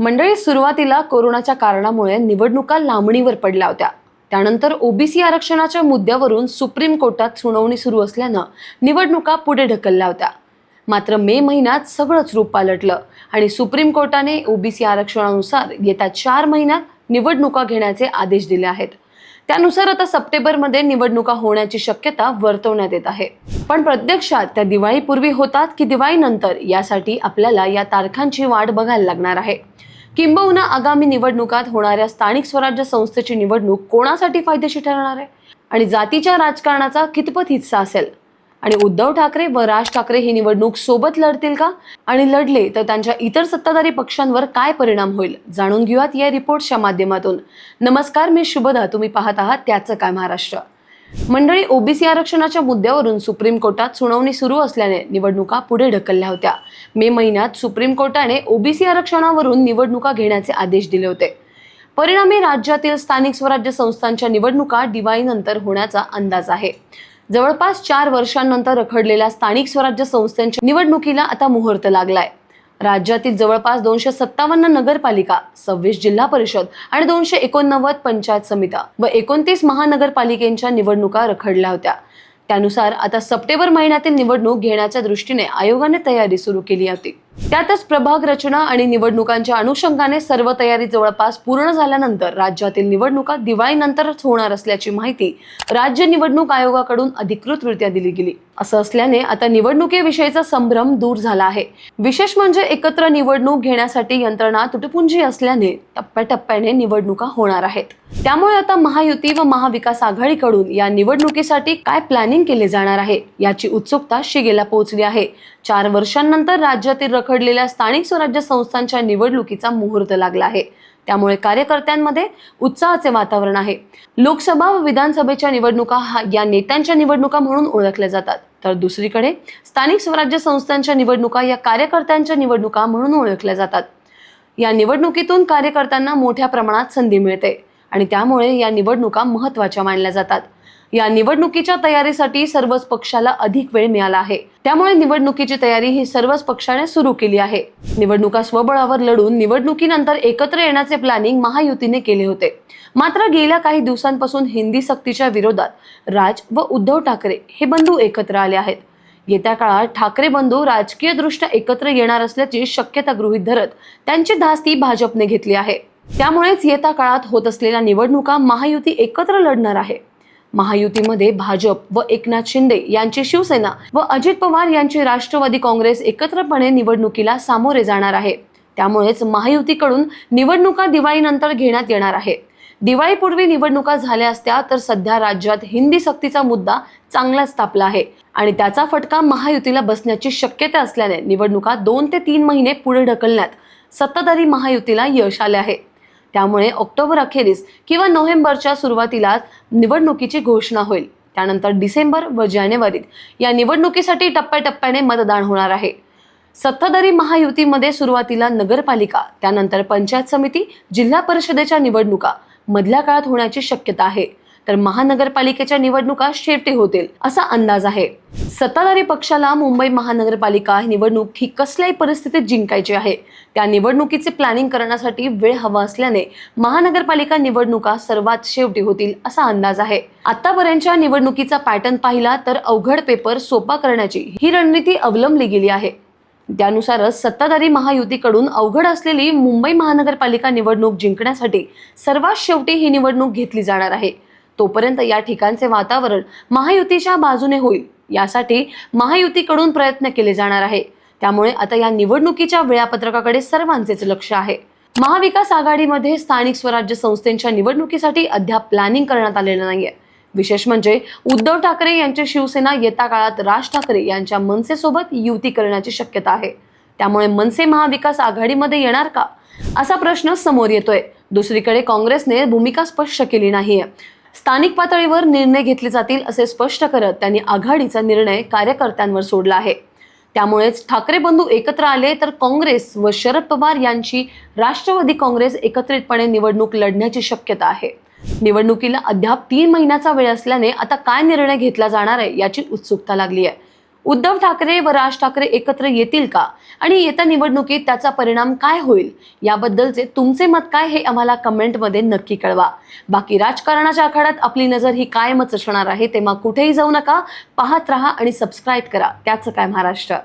मंडळी सुरुवातीला कोरोनाच्या कारणामुळे निवडणुका लांबणीवर पडल्या होत्या. त्यानंतर ओबीसी आरक्षणाच्या मुद्द्यावरून सुप्रीम कोर्टात सुनावणी सुरू असल्यानं निवडणुका पुढे ढकलल्या होत्या. मात्र मे महिन्यात सगळंच रूप पालटलं आणि सुप्रीम कोर्टाने ओबीसी आरक्षणानुसार येत्या चार महिन्यात निवडणुका घेण्याचे आदेश दिले आहेत. त्यानुसार आता सप्टेंबरमध्ये निवडणुका होण्याची शक्यता वर्तवण्यात येत आहे. पण प्रत्यक्षात त्या दिवाळीपूर्वी होतात की दिवाळीनंतर यासाठी आपल्याला या तारखांची वाट बघायला लागणार आहे. किंबहुना आगामी निवडणुकात होणाऱ्या स्थानिक स्वराज्य संस्थेची निवडणूक कोणासाठी फायदेशीर ठरणार आहे? आणि जातीच्या राजकारणाचा कितपत हिस्सा असेल? आणि उद्धव ठाकरे व राज ठाकरे ही निवडणूक सोबत लढतील का? आणि लढले तर त्यांच्या इतर सत्ताधारी पक्षांवर काय परिणाम होईल? जाणून घेऊयात या रिपोर्टच्या माध्यमातून. नमस्कार मी शुभदा. तुम्ही पाहत आहात त्याचं काय महाराष्ट्र. मंडळी ओबीसी आरक्षणाच्या मुद्द्यावरून सुप्रीम कोर्टात सुनावणी सुरू असल्याने निवडणुका पुढे ढकलल्या होत्या. मे महिन्यात सुप्रीम कोर्टाने ओबीसी आरक्षणावरून निवडणुका घेण्याचे आदेश दिले होते. परिणामी राज्यातील स्थानिक स्वराज्य संस्थांच्या निवडणुका दिवाळीनंतर होण्याचा अंदाज आहे. जवळपास चार वर्षांनंतर रखडलेल्या स्थानिक स्वराज्य संस्थांच्या निवडणुकीला आता मुहूर्त लागलाय. राज्यातील जवळपास दोनशे सत्तावन्न नगरपालिका सव्वीस जिल्हा परिषद आणि दोनशे एकोणनव्वद पंचायत समित्या व एकोणतीस महानगरपालिकेच्या निवडणुका रखडल्या होत्या. त्यानुसार आता सप्टेंबर महिन्यातील निवडणूक घेण्याच्या दृष्टीने आयोगाने तयारी सुरू केली होती. त्यातच प्रभाग रचना आणि निवडणुकांच्या अनुषंगाने सर्व तयारी जवळपास पूर्ण झाल्यानंतर राज्यातील निवडणुका दिवाळीनंतरच होणार असल्याची माहिती राज्य निवडणूक आयोगाकडून अधिकृतरित्या दिली गेली. असं असल्याने आता निवडणुकीविषयीचा संभ्रम दूर झाला आहे. विशेष म्हणजे एकत्र निवडणूक घेण्यासाठी यंत्रणा तुटपुंजी असल्याने टप्प्याटप्प्याने निवडणुका होणार आहेत. त्यामुळे आता महायुती व महाविकास आघाडीकडून या निवडणुकीसाठी काय प्लॅनिंग केले जाणार आहे याची उत्सुकता शिगेला पोहोचली आहे. चार वर्षांनंतर राज्यातील रखडलेल्या स्थानिक स्वराज्य संस्थांच्या निवडणुकीचा मुहूर्त लागला आहे. त्यामुळे कार्यकर्त्यांमध्ये उत्साहाचे वातावरण आहे. लोकसभा व विधानसभेच्या निवडणुका हा या नेत्यांच्या निवडणुका म्हणून ओळखल्या जातात. तर दुसरीकडे स्थानिक स्वराज्य संस्थांच्या निवडणुका या कार्यकर्त्यांच्या निवडणुका म्हणून ओळखल्या जातात. या निवडणुकीतून कार्यकर्त्यांना मोठ्या प्रमाणात संधी मिळते आणि त्यामुळे या निवडणुका महत्त्वाच्या मानल्या जातात. या निवडणुकीच्या तयारीसाठी सर्वच पक्षाला अधिक वेळ मिळाला आहे. त्यामुळे निवडणुकीची तयारी ही सर्वच पक्षाने सुरू केली आहे. निवडणुका स्वबळावर लढून निवडणुकीनंतर एकत्र येण्याचे प्लॅनिंग महायुतीने केले होते. मात्र गेल्या काही दिवसांपासून हिंदी सक्तीच्या विरोधात राज व उद्धव ठाकरे हे बंधू एकत्र आले आहेत. येत्या काळात ठाकरे बंधू राजकीयदृष्ट्या एकत्र येणार असल्याची शक्यता गृहीत धरत त्यांची धास्ती भाजपने घेतली आहे. त्यामुळेच येत्या काळात होत असलेल्या निवडणुका महायुती एकत्र लढणार आहे. महायुतीमध्ये भाजप व एकनाथ शिंदे यांची शिवसेना व अजित पवार यांची राष्ट्रवादी काँग्रेस एकत्रपणे निवडणुकीला सामोरे जाणार आहे. त्यामुळेच महायुतीकडून निवडणुका दिवाळीनंतर घेण्यात येणार आहे. दिवाळीपूर्वी निवडणुका झाल्या असत्या तर सध्या राज्यात हिंदी सक्तीचा मुद्दा चांगलाच तापला आहे. आणि त्याचा फटका महायुतीला बसण्याची शक्यता असल्याने निवडणुका दोन ते तीन महिने पुढे ढकलण्यात सत्ताधारी महायुतीला यश आले आहे. त्यामुळे ऑक्टोबर अखेरीस किंवा नोव्हेंबरच्या सुरुवातीला निवडणुकीची घोषणा होईल. त्यानंतर डिसेंबर व जानेवारीत या निवडणुकीसाठी टप्प्याटप्प्याने मतदान होणार आहे. सत्ताधारी महायुतीमध्ये सुरुवातीला नगरपालिका त्यानंतर पंचायत समिती जिल्हा परिषदेच्या निवडणुका मधल्या काळात होण्याची शक्यता आहे. तर महानगरपालिकेच्या निवडणुका शेवटी होतील असा अंदाज आहे. सत्ताधारी पक्षाला मुंबई महानगरपालिका ही निवडणूक ही कसल्याही परिस्थितीत जिंकायची आहे. त्या निवडणुकीचे प्लॅनिंग करण्यासाठी वेळ हवा असल्याने महानगरपालिका निवडणुका सर्वात शेवटी होतील असा अंदाज आहे. आतापर्यंतच्या निवडणुकीचा पॅटर्न पाहिला तर अवघड पेपर सोपा करण्याची ही रणनीती अवलंबली गेली आहे. त्यानुसारच सत्ताधारी महायुतीकडून अवघड असलेली मुंबई महानगरपालिका निवडणूक जिंकण्यासाठी सर्वात शेवटी ही निवडणूक घेतली जाणार आहे. तोपर्यंत या ठिकाणचे वातावरण महायुतीच्या बाजूने होईल यासाठी महायुतीकडून प्रयत्न केले जाणार आहे. त्यामुळे आता या निवडणुकीच्या वेळापत्रकाकडे सर्वांचेच लक्ष आहे. महाविकास आघाडीमध्ये स्थानिक स्वराज्य संस्थेच्या निवडणुकीसाठी अद्याप प्लॅनिंग करण्यात आलेलं नाहीये. विशेष म्हणजे उद्धव ठाकरे यांची शिवसेना येत्या काळात राज ठाकरे यांच्या मनसेसोबत युती करण्याची शक्यता आहे. त्यामुळे मनसे महाविकास आघाडीमध्ये येणार का? असा प्रश्न समोर येतोय. दुसरीकडे काँग्रेसने भूमिका स्पष्ट केली नाहीये. स्थानिक पातळीवर निर्णय घेतले जातील असे स्पष्ट करत त्यांनी आघाडीचा निर्णय कार्यकर्त्यांवर सोडला आहे. त्यामुळेच ठाकरे बंधू एकत्र आले तर काँग्रेस व शरद पवार यांची राष्ट्रवादी काँग्रेस एकत्रितपणे निवडणूक लढण्याची शक्यता आहे. निवडणुकीला अद्याप तीन महिन्याचा वेळ असल्याने आता काय निर्णय घेतला जाणार आहे याची उत्सुकता लागली आहे. उद्धव ठाकरे व राज ठाकरे एकत्र येतील का? आणि येत्या निवडणुकीत त्याचा परिणाम काय होईल? याबद्दलचे तुमचे मत काय हे आम्हाला कमेंटमध्ये नक्की कळवा. बाकी राजकारणाच्या आखाड्यात आपली नजर ही कायमच असणार आहे तेव्हा कुठेही जाऊ नका. पाहत राहा आणि सबस्क्राईब करा. त्याचं काय महाराष्ट्र?